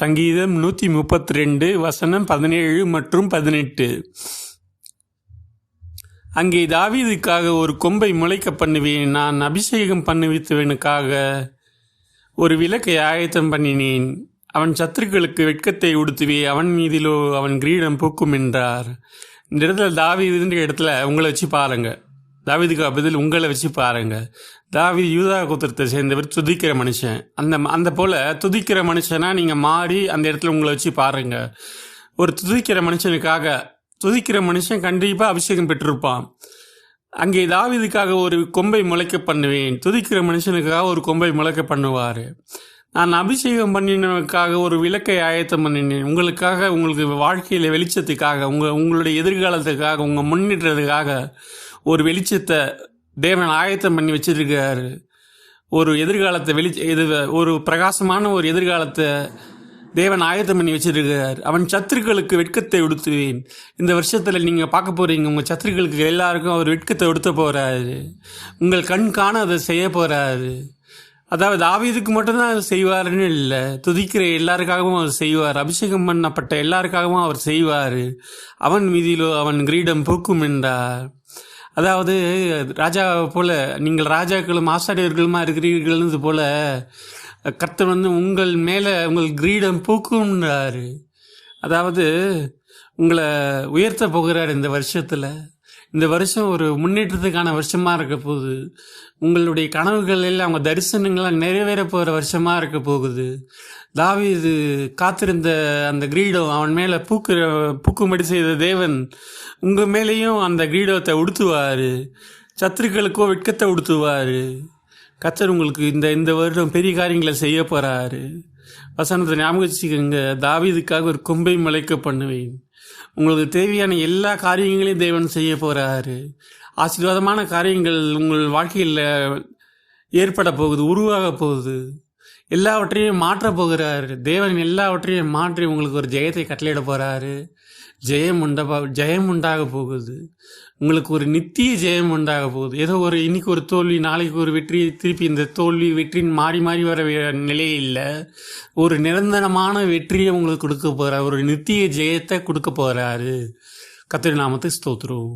சங்கீதம் நூற்றி முப்பத்தி ரெண்டு வசனம் பதினேழு மற்றும் பதினெட்டு. அங்கே தாவீதுக்காக ஒரு கொம்பை முளைக்க பண்ணுவேன் நான் அபிஷேகம் பண்ணுவித்தவனுக்காக ஒரு விளக்கை ஆயத்தம் பண்ணினேன். அவன் சத்துருக்களுக்கு வெட்கத்தை உடுத்துவே அவன் மீதிலோ அவன் கிரீடம் பூக்கும் என்றார். இந்த இடத்துல தாவீதுன்ற இடத்துல உங்களை வச்சு பாருங்கள் தாவீதுக்கு பதில் உங்களை வச்சு பாருங்கள் தாவி யூதா கோத்திரத்தை சேர்ந்தவர் துதிக்கிற மனுஷன். அந்த அந்த போல துதிக்கிற மனுஷனா நீங்க மாறி அந்த இடத்துல உங்களை வச்சு பாருங்க. ஒரு துதிக்கிற மனுஷனுக்காக துதிக்கிற மனுஷன் கண்டிப்பாக அபிஷேகம் பெற்றிருப்பான். அங்கே தாவிதுக்காக ஒரு கொம்பை முளைக்க பண்ணுவேன். துதிக்கிற மனுஷனுக்காக ஒரு கொம்பை முளைக்க பண்ணுவார். நான் அபிஷேகம் பண்ணினதுக்காக ஒரு விளக்கை ஆயத்தம் பண்ணினேன். உங்களுக்காக உங்களுக்கு வாழ்க்கையில் வெளிச்சத்துக்காக உங்கள் உங்களுடைய எதிர்காலத்துக்காக உங்கள் முன்னேற்றத்துக்காக ஒரு வெளிச்சத்தை தேவன் ஆயத்தம் பண்ணி வச்சிருக்காரு. ஒரு எதிர்காலத்தை வெளி இது ஒரு பிரகாசமான ஒரு எதிர்காலத்தை தேவன் ஆயத்தம் பண்ணி வச்சிருக்கிறார் அவன் சத்துருக்களுக்கு வெட்கத்தை உடுத்துவேன். இந்த வருஷத்தில் நீங்கள் பார்க்க போகிறீங்க உங்கள் சத்துருக்களுக்கு எல்லாருக்கும் அவர் வெட்கத்தை உடுத்த போகிறாரு உங்கள் கண் காண அதை செய்ய போகிறாரு அதாவது ஆவியதுக்கு மட்டும்தான் அவர் செய்வாருன்னு இல்லை. துதிக்கிற எல்லாருக்காகவும் அவர் செய்வார். அபிஷேகம் பண்ணப்பட்ட எல்லாருக்காகவும் அவர் செய்வார். அவன் மீதியிலோ அவன் கிரீடம் பூக்கும் என்றார். அதாவது ராஜா போல நீங்கள் ராஜாக்களும் ஆசாரியர்களுமா இருக்கிறீர்கள்னு போல கர்த்தர் வந்து உங்கள் மேலே உங்கள் கிரீடம் பூக்கும்ன்றாரு. அதாவது உங்களை உயர்த்த போகிறார் இந்த வருஷத்தில். இந்த வருஷம் ஒரு முன்னேற்றத்துக்கான வருஷமாக இருக்க போகுது. உங்களுடைய கனவுகளில் அவங்க தரிசனங்கள்லாம் நிறைவேற போகிற வருஷமாக இருக்க போகுது. தாவி இது காத்திருந்த அந்த கிரீடம் அவன் மேலே பூக்குற பூக்குமடி செய்த தேவன் உங்கள் மேலேயும் அந்த கிரீடத்தை உடுத்துவார். சத்துருக்களுக்கோ வெட்கத்தை உடுத்துவார். கத்தர் உங்களுக்கு இந்த இந்த வருடம் பெரிய காரியங்களை செய்ய போகிறாரு வசனத்தை ஞாபகம் வச்சுக்கோங்க. தாவிதுக்காக ஒரு கொம்பை முளைக்க பண்ணுவேன். உங்களுக்கு தேவையான எல்லா காரியங்களையும் தேவன் செய்ய போகிறாரு ஆசீர்வாதமான காரியங்கள் உங்கள் வாழ்க்கையில் ஏற்பட போகுது உருவாக போகுது. எல்லாவற்றையும் மாற்ற போகிறாரு. தேவன் எல்லாவற்றையும் மாற்றி உங்களுக்கு ஒரு ஜெயத்தை கட்டளையிட போகிறாரு ஜெயம் உண்டபா ஜெயம் உண்டாக போகுது. உங்களுக்கு ஒரு நித்திய ஜெயம் உண்டாக போகுது. ஏதோ ஒரு இன்னைக்கு ஒரு தோல்வி நாளைக்கு ஒரு வெற்றி திருப்பி இந்த தோல்வி வெற்றின்னு மாறி மாறி வர நிலையே இல்லை. ஒரு நிரந்தரமான வெற்றியை உங்களுக்கு கொடுக்க போகிறார் ஒரு நித்திய ஜெயத்தை கொடுக்க போகிறாரு கத்திரி நாமத்தை ஸ்தோத்திரம்.